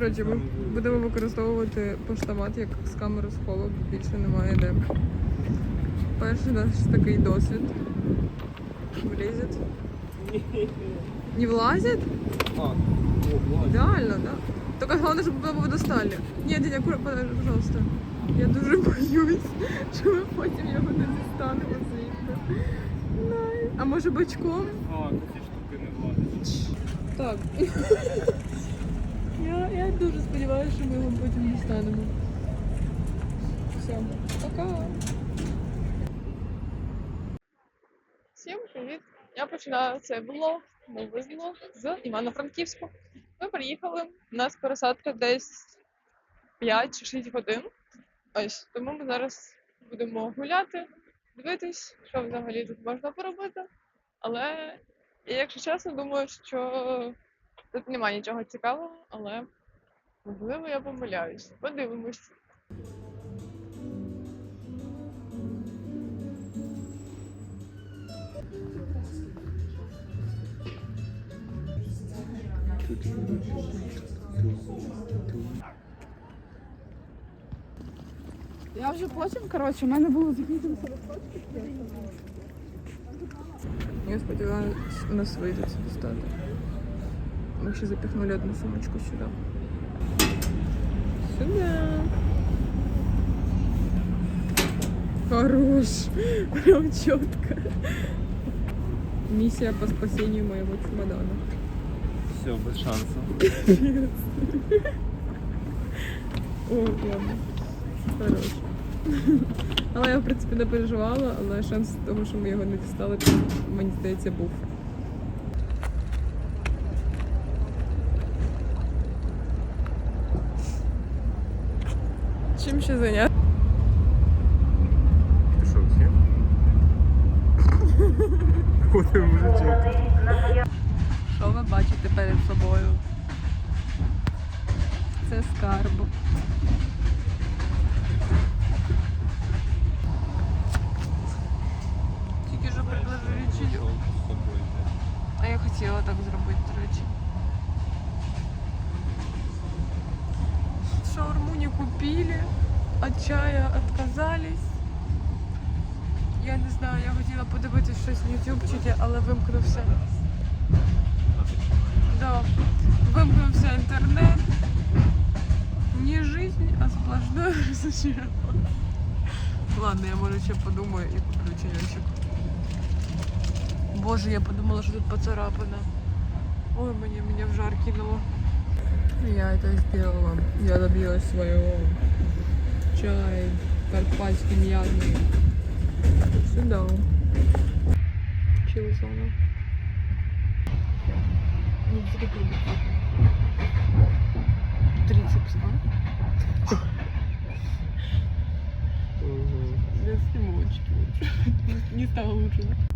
Коротше, ми будемо використовувати поштомат як з камери схову, більше немає де. Перший наш такий досвід. Влізет. Не влазить? А, о. Реально, да. Только главное, чтобы было водостали. Ні, дядя, аккуратно, пожалуйста. Я дуже боюсь, що ми потім його не дістанемо звідти. А може бочком? А, ці штуки не влазять. Так. я, я дуже сподіваюся, що ми його потім дістанемо. Все, пока. Всім привіт! Я починаю цей влог, новий влог з Івано-Франківську. Ми приїхали, у нас пересадка десь 5 чи 6 годин. Ось, тому ми зараз будемо гуляти, дивитись, що взагалі тут можна поробити. Але я, якщо чесно, думаю, що тут немає нічого цікавого, але можливо я помиляюсь. Подивимось. Я вже потім, коротше, в мене було закріти Я сподіваюся, у нас вийде це достати. Ми ще запихнули одну сумочку сюди. Сюда. Хорош. Прям четко. Миссия по спасению моего чемодана. Все, без шансу. О, ладно. Хорош. Але я, в принципі, не переживала, але шанс того, що ми його не дістали, мені здається, був. Чим ще зайняти? Ти що, всі? Ходив мужичок. Що ви бачите перед собою? Це скарб. Тільки предложили чайок. А я хотіла так зробити, до речі. Шаурму не купили, от чая отказались. Я не знаю, я хотіла подивитися щось в ютубчикі, але вимкнувся. Да. Вимкнувся інтернет. Не жизнь, а сплошное разочарование. Ладно, я може ще подумаю і куплю чайочок. Боже, я подумала, що тут поцарапано. Ой, мне меня в жар кинуло. Я это сделала. Я добилась своего. чай, карпатський м'ятний. Сюди. Чилзона. Не зрікли. 30 а? Без снимочки. Не стало лучше.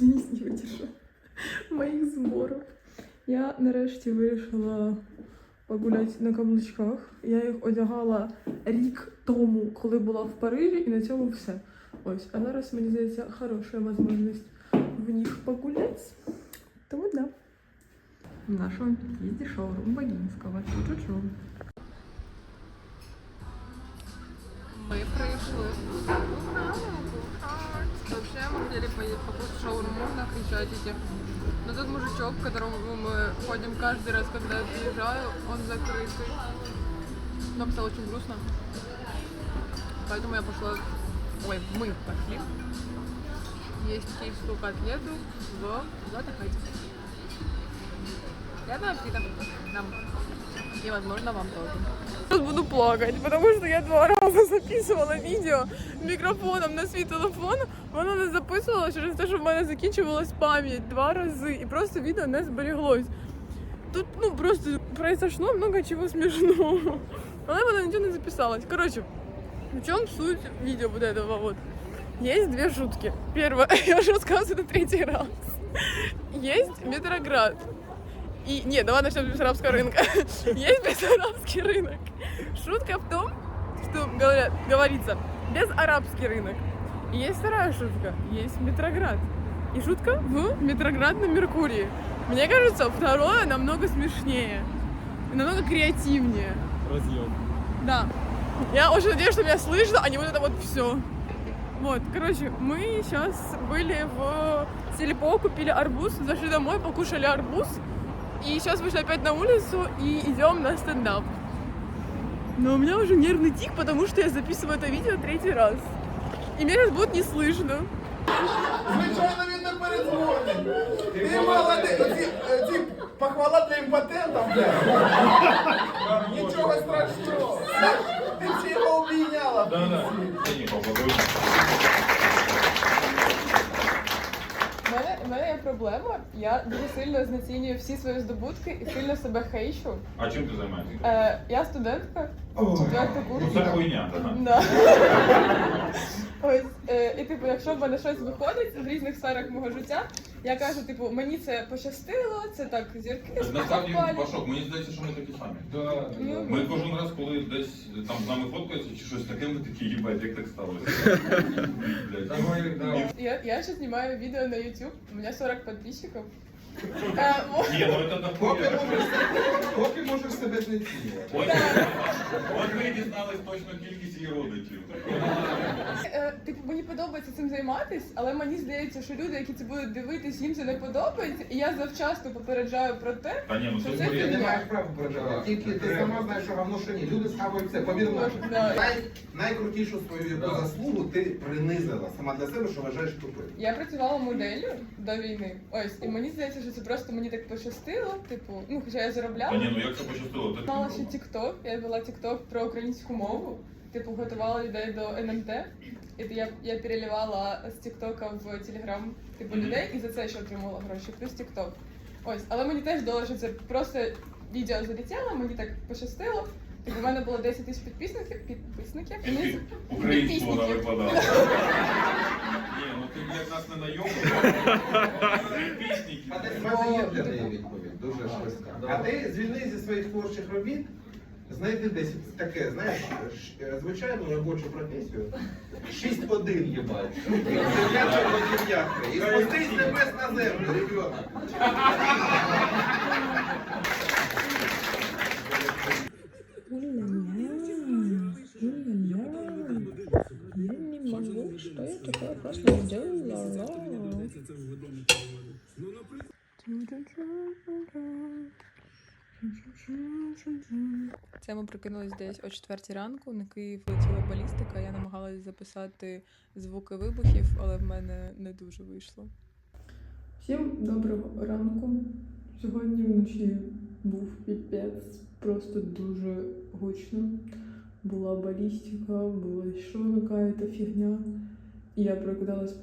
Денис не витішав моїх зборів. Я нарешті вирішила погуляти на каблучках. Я їх одягала рік тому, коли була в Парижі, і на цьому все. Ось, а зараз мені здається хороша можливість в них погуляти. Тому да. В нашому під'їзді шоурум Багінського. Чу-чу-чу. Ми прийшли. Вообще мы хотели покушать шаурму на Крещатике. Но тот мужичок, к которому мы ходим каждый раз, когда я приезжаю, он закрытый. Нам стало очень грустно. Поэтому я пошла... Ой, мы пошли есть киевскую котлету в Златохате. Приятного аппетита нам И, возможно, вам тоже. Сейчас буду плакать, потому что я два раза записывала видео мікрофоном на свій телефон. Воно не записувало через те, що в мене закінчувалась пам'ять два рази, і просто відео не зберіглось. Тут ну просто произошло много чого смішного. Але воно нічого не записалось. Коротше, В чем суть видео вот этого вот? Есть две шутки. Первая, я уже рассказываю на третий раз. Есть Метроград. И, нет, давай начнем с Бессарабского рынка. Есть Бессарабский рынок. Шутка в том, что говорят, говорится, безарабский рынок. И есть вторая шутка, есть Метроград. И шутка в Метроградном Меркурии. Мне кажется, второе намного смешнее. Намного креативнее. Разъем. Да. Я очень надеюсь, что меня слышно, а не вот это вот все. Вот, короче, мы сейчас были в Сельпо, купили арбуз, зашли домой, покушали арбуз. И сейчас вышли опять на улицу и идем на стендап. Но у меня уже нервный тик, потому что я записываю это видео третий раз. И меня сейчас будет не слышно. Звичайно, він не передзвонить. Ти молодець. Оці, ці похвала для імпотента, бля. Нічого страшного. Ти всі його обійняла. У мене, у мене є проблема. Я дуже сильно знецінюю всі свої здобутки і сильно себе хейчу. А чим ти займаєшся? Е, я студентка, четвертий курс. Ну це хуйня, так. Да. Ось, е, і типу, якщо в мене щось виходить в різних сферах мого життя, я кажу, типу, мені це пощастило, це так зірки Насправді, співпали. Пашок, мені здається, що ми такі самі. Ну, Ми кожен раз, коли десь там з нами фоткаються чи щось таке, ми такі, їбать, як так сталося. Блядь. Я, я сейчас снимаю видео на YouTube, у меня 40 подписчиков. Е. Ні, ну це Поки дохуя. можеш, поки можеш себе знецінювати. От от ми дізнались точно кількість її родичів. Е, Типу, мені подобається цим займатися, але мені здається, що люди, які це будуть дивитись, їм це не подобається, і я завчасно попереджаю про те, Та ні, ну Що це Ти не маєш права попереджати. Тільки ти сама знаєш, що говно що ні. Люди схавають це. Повір нам. Да. Най, найкрутішу свою яку заслугу ти принизила сама для себе, що вважаєш тупим. Я працювала моделлю до війни. Ось, і мені здається, що це просто мені так пощастило. Типу, ну хоча я Та заробляла. ні, ну як це пощастило? Ти Мала ще TikTok, я вела TikTok про українську мову. Типу, готувала людей до НМТ. І я, я переливала з TikTok в Telegram типу людей і за це ще отримувала гроші, плюс TikTok. Ось, але мені теж дало, що це просто відео залетіло, мені так пощастило. Типу, у мене було 10 тисяч підписників, підписників. І мені Українську вона Підписників. викладала. Ні, ну ти як нас не найомив. А ти в мене є для неї відповідь, дуже швидка. А ти звільни зі своїх творчих робіт, знайди десь таке, знаєш, ш- звичайну робочу професію. 6-1 їбать. Земля чорнодів'ятка. І спустись з небес на землю, ребята. Це ми прокинулись десь о 4 ранку. На Київ летіла балістика. Я намагалась записати звуки вибухів, але в мене не дуже вийшло. Всім доброго ранку. Сьогодні вночі був піпець, просто дуже гучно. Була балістика, була ще якась фігня. І я прокидалась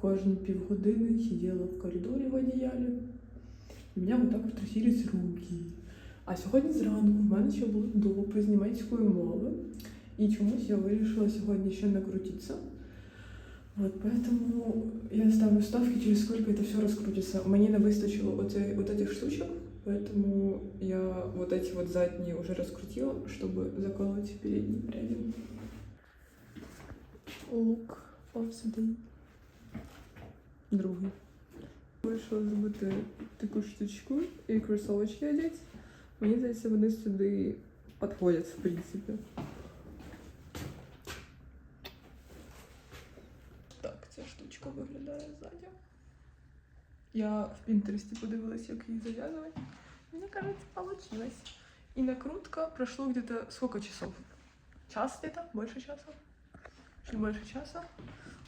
кожні півгодини, сиділа в коридорі в одіялі. І мене вот так вот трусились руки. А сьогодні зранку в мене ще були допи з німецької мови. І чомусь я вирішила сьогодні ще накрутитися. Вот, поэтому я ставлю ставки, через сколько это все раскрутится. Мне не выстачило вот, э- вот этих штучек, поэтому я вот эти вот задние уже раскрутила, чтобы заколоть передние пряди. Look of the day. Другий. Вирішила зробити таку штучку і кросовочки одягти. Мені здається, вони сюди підходять, в принципі. Так, ця штучка виглядає ззаді. Я в Пінтересті подивилась, як її зав'язувати. Мені кажется, получилось. И накрутка прошло где-то сколько часов? Час где-то? Больше часа? Чуть больше часа.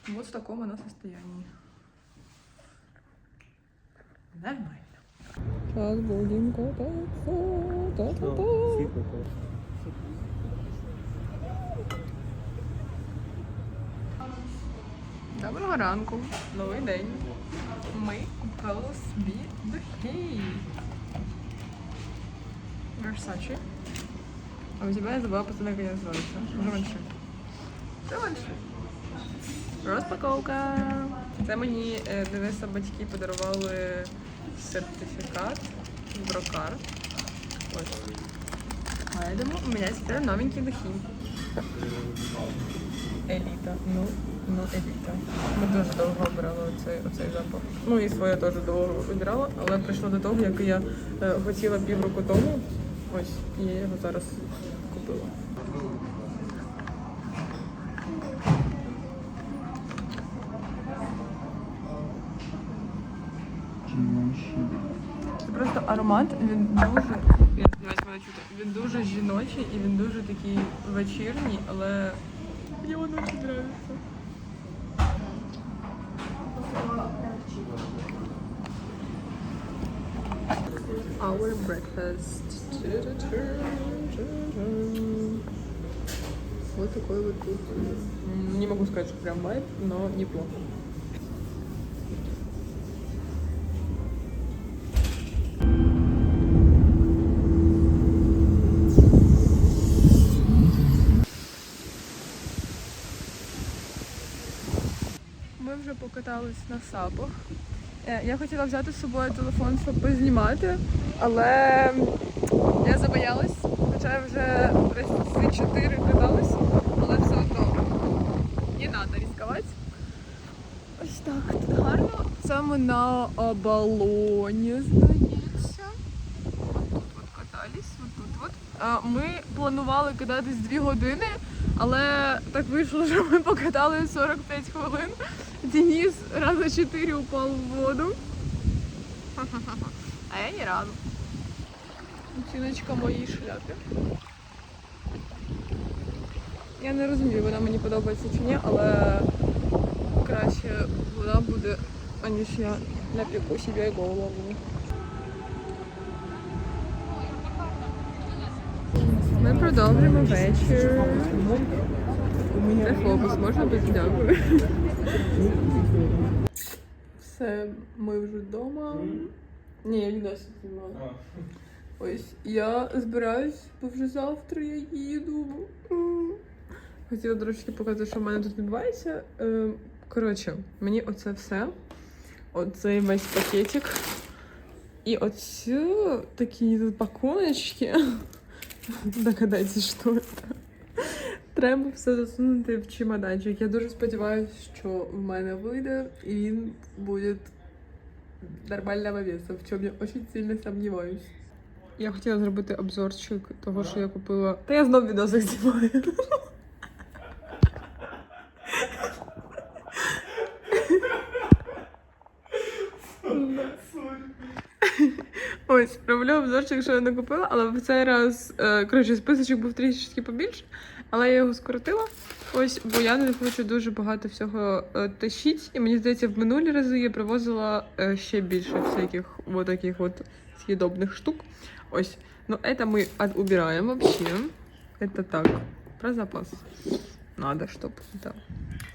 Вот в таком она состоянии. Нормально. Сейчас будем кататься. Та-та-та. Доброго ранку, новий день Ми купили собі духи. Versace. А у тебя я забыла пацана, как они называются. Уже раньше. Дальше. Розпаковка. Це мені е, Дениса батьки подарували сертифікат в Брокар. Ось. Поэтому у меня теперь новенькие духи. Еліта. Ну, ну еліта. Ми дуже довго обирали оцей, оцей запах. Ну і своє теж довго обирала, але прийшло до того, як я е, хотіла півроку тому. Ось, і я його зараз купила. Це просто аромат, він дуже. Він дуже жіночий і він дуже такий вечірній, але мені він дуже подобається. Our breakfast. Вот такой вот тут. М, Не могу сказать, что прям вайп, но неплохо. Вже покатались на сапах. Е, Я хотіла взяти з собою телефон, щоб познімати, але я забоялась, хоча я вже рази чотири каталась, але все одно не треба ризикувати. Ось так, тут гарно. Це ми на оболоні, здається. Тут от катались, от тут от. Ми планували кататись 2 години, але так вийшло, що ми покатали 45 хвилин. Денис раза 4 упал в воду. А я ні разу. Оціночка моїй шляпі. Я не розумію, вона мені подобається чи ні, але краще вона буде, аніж я напіку собі голову. Ми продовжуємо вечір. Де фокус, можна без дякую. Все, ми вже вдома. Ні, я відео знімала. Ось я збираюсь, бо вже завтра я їду. Хотіла трошки показати, що в мене тут відбувається. Е, Коротше, мені оце все. Оцей весь пакетик. І оці такі пакуночки. Догадайтесь, що це. Треба все засунути в чемоданчик. Я дуже сподіваюся, що в мене вийде і він буде нормального веса, в чому я дуже сильно сумніваюсь. Я хотіла зробити обзорчик того, що я купила. Та я знов відосик знімаю. Ось, роблю обзорчик, що я не купила, але в цей раз, е, коротше, списочок був трішечки побільше, але я його скоротила. Ось, бо я не хочу дуже багато всього е, тащити. І мені здається, в минулі рази я привозила е, ще більше всяких вот таких вот съедобных штук. Ось. Ну, это мы убираем вообще. Это так, про запас. Надо, чтобы это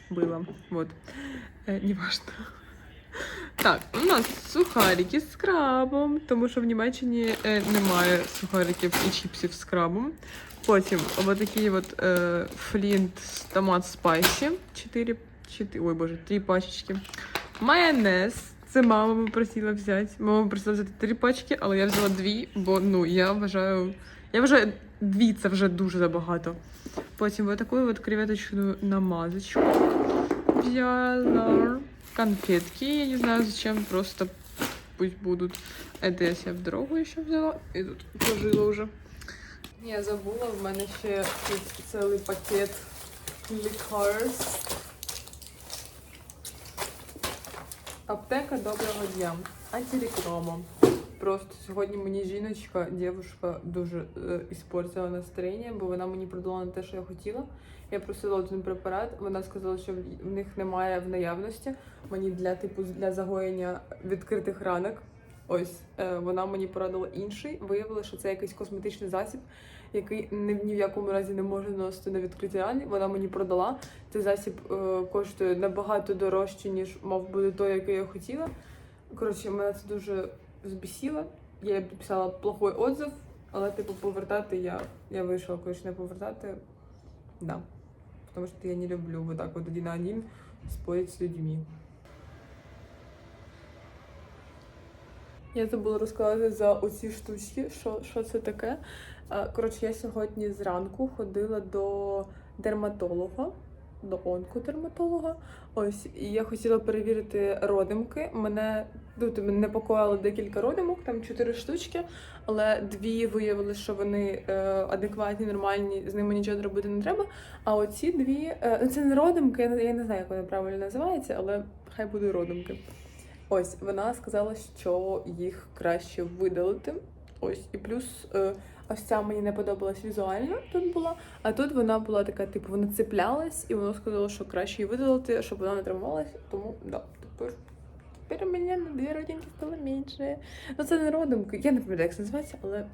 было. Вот. Э, неважно. Так, у нас сухарики з крабом, тому що в Німеччині е, немає сухариків і чіпсів з крабом. Потім такі от е, флінт томат спайсі. 4, 4, ой боже, 3 пачечки. Майонез. Це мама попросила взяти. Мама попросила взяти три пачки, але я взяла дві, бо ну я вважаю. Я вважаю, дві це вже дуже забагато. Потім ось таку от креветочну намазочку взяла. Конфетки, я не знаю зачем, просто пусть будут. Это я себе в дорогу еще взяла и тут положила уже. Я забула, в мене ще тут цілий пакет лікарств. Аптека доброго дня. Антиреклама. Просто сьогодні мені жіночка, дівчинка, дуже е, іспортила настроєння, бо вона мені продала не те, що я хотіла. Я просила один препарат. Вона сказала, що в- них немає в наявності. Мені для типу для загоєння відкритих ранок. Ось е, вона мені порадила інший. Виявилося, що це якийсь косметичний засіб, який ні, в якому разі не може наносити на відкриті рани. Вона мені продала. Цей засіб е, коштує набагато дорожче, ніж мав бути той, який я хотіла. Коротше, мене це дуже збісило. Я підписала плохой отзыв, але типу повертати я, я вирішила, коротше, не повертати. Да. потому что я не люблю вот так вот один на один спорить с людьми. Я забула розказати за оці штучки, що, що це таке. Е, Коротше, я сьогодні зранку ходила до дерматолога, до онкодерматолога. Ось, і я хотіла перевірити родимки. Мене тут мене непокоїло декілька родимок, там чотири штучки, але дві виявили, що вони е, адекватні, нормальні, з ними нічого робити не треба. А оці дві, е, ну, це не родимки, не, я не знаю, як вони правильно називаються, але хай будуть родимки. Ось вона сказала, що їх краще видалити. Ось, і плюс е, ось ця мені не подобалась візуально тут була, а тут вона була така, типу, вона цеплялась, і вона сказала, що краще її видалити, щоб вона не травмувалась. Тому да, тепер. Тепер у мене на дві родинки стало менше. Ну це не родинки, я не пам'ятаю, як це називається, але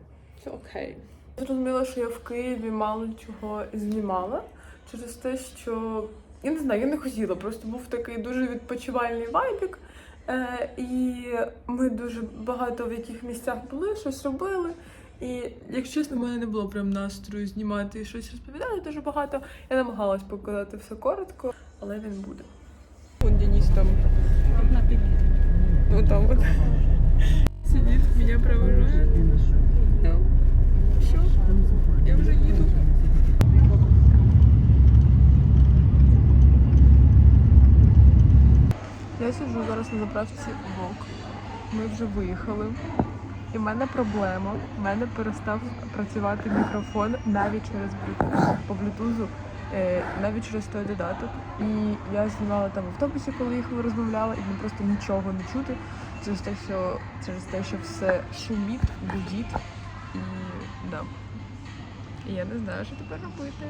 все окей. Зрозуміла, що я в Києві мало чого знімала через те, що я не знаю, я не хотіла, просто був такий дуже відпочивальний вайбік. Е, і ми дуже багато в яких місцях були, щось робили. І, якщо чесно, в мене не було прям настрою знімати і щось розповідати дуже багато. Я намагалась показати все коротко, але він буде. Вон Денис там. Ну там от. Сидит, меня провожает. Да. Все, я вже їду. Я сиджу зараз на заправці ВОК. Ми вже виїхали. І в мене проблема. В мене перестав працювати мікрофон навіть через. По Bluetooth, е, навіть через той додаток. І я знімала там в автобусі, коли їхала, розмовляла, і мені просто нічого не чути. Через те, що через те, що все шумить, гудить. І да. І я не знаю, що тепер робити.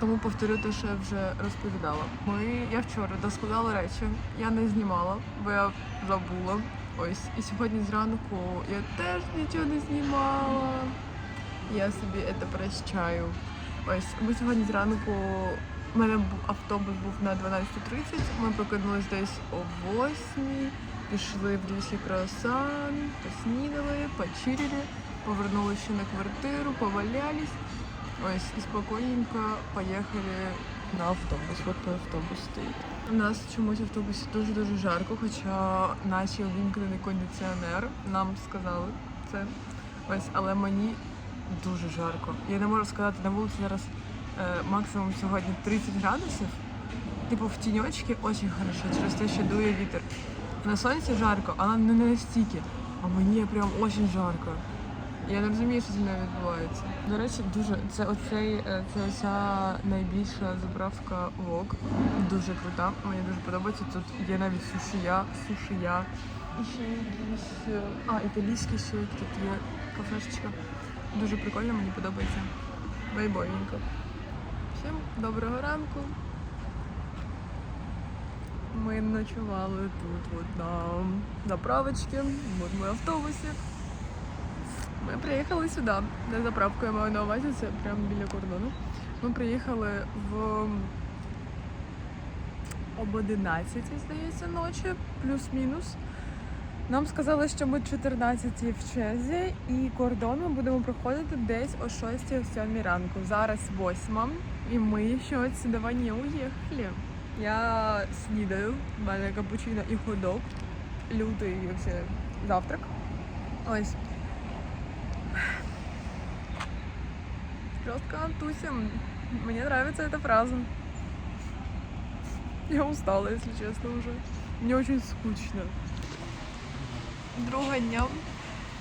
Тому повторю те, що я вже розповідала. Ми я вчора доскладала речі, я не знімала, бо я забула. Ось і сьогодні зранку я теж нічого не знімала. Я собі це прощаю. Ось ми сьогодні зранку. У мене був автобус був на 12.30. Ми прокинулись десь о 8, пішли в лісі круасан, поснідали, почилили, повернулися на квартиру, повалялись. Ось і спокійненько поїхали на автобус. От той автобус стоїть. У нас чомусь в автобусі дуже-дуже жарко, хоча наші увімкнений кондиціонер нам сказали це. Ось, але мені дуже жарко. Я не можу сказати, на вулиці зараз е, максимум сьогодні 30 градусів. Типу в тіньочки дуже хорошо, через те, що дує вітер. На сонці жарко, але не настільки. А мені прям дуже жарко. Я не розумію, що зі мною відбувається. До речі, дуже це оцей е, це оця найбільша заправка ВОК. Дуже крута. Мені дуже подобається. Тут є навіть сушія, сушія. І ще якісь. е, А, італійський ще тут є кафешечка. Дуже прикольно, мені подобається. Вайбовенько. Всім доброго ранку. Ми ночували тут от на ми в автобусі. Ми приїхали сюди, де заправку я маю на увазі, це прямо біля кордону. Ми приїхали в об 11, здається, ночі, плюс-мінус. Нам сказали, що ми 14 в черзі, і кордон ми будемо проходити десь о 6 о 7 ранку. Зараз 8, і ми ще отсюди не уїхали. Я снідаю, в мене капучино і ходок. Лютий вообще завтрак. Ось. Жестко антусим. Мне нравится эта фраза. Я устала, если честно, уже. Мне очень скучно. Друга дня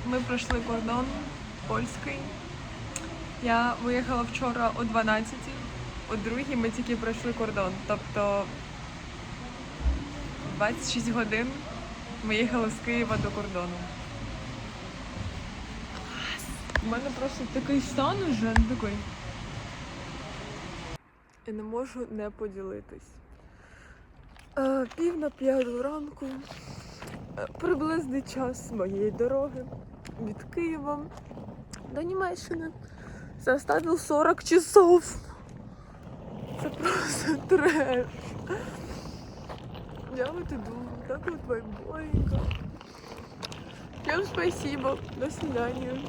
ми пройшли кордон польський. Я виїхала вчора о 12 о другій ми тільки пройшли кордон. Тобто 26 годин ми їхали з Києва до кордону. У мене просто такий стан уже ну, такий. Я не можу не поділитись. Е, пів на п'яту ранку. Е, приблизний час моєї дороги від Києва до Німеччини. Составив 40 часов. Це просто треш. Я вот иду, так вот вайбовенько. Всем спасибо. До свидания.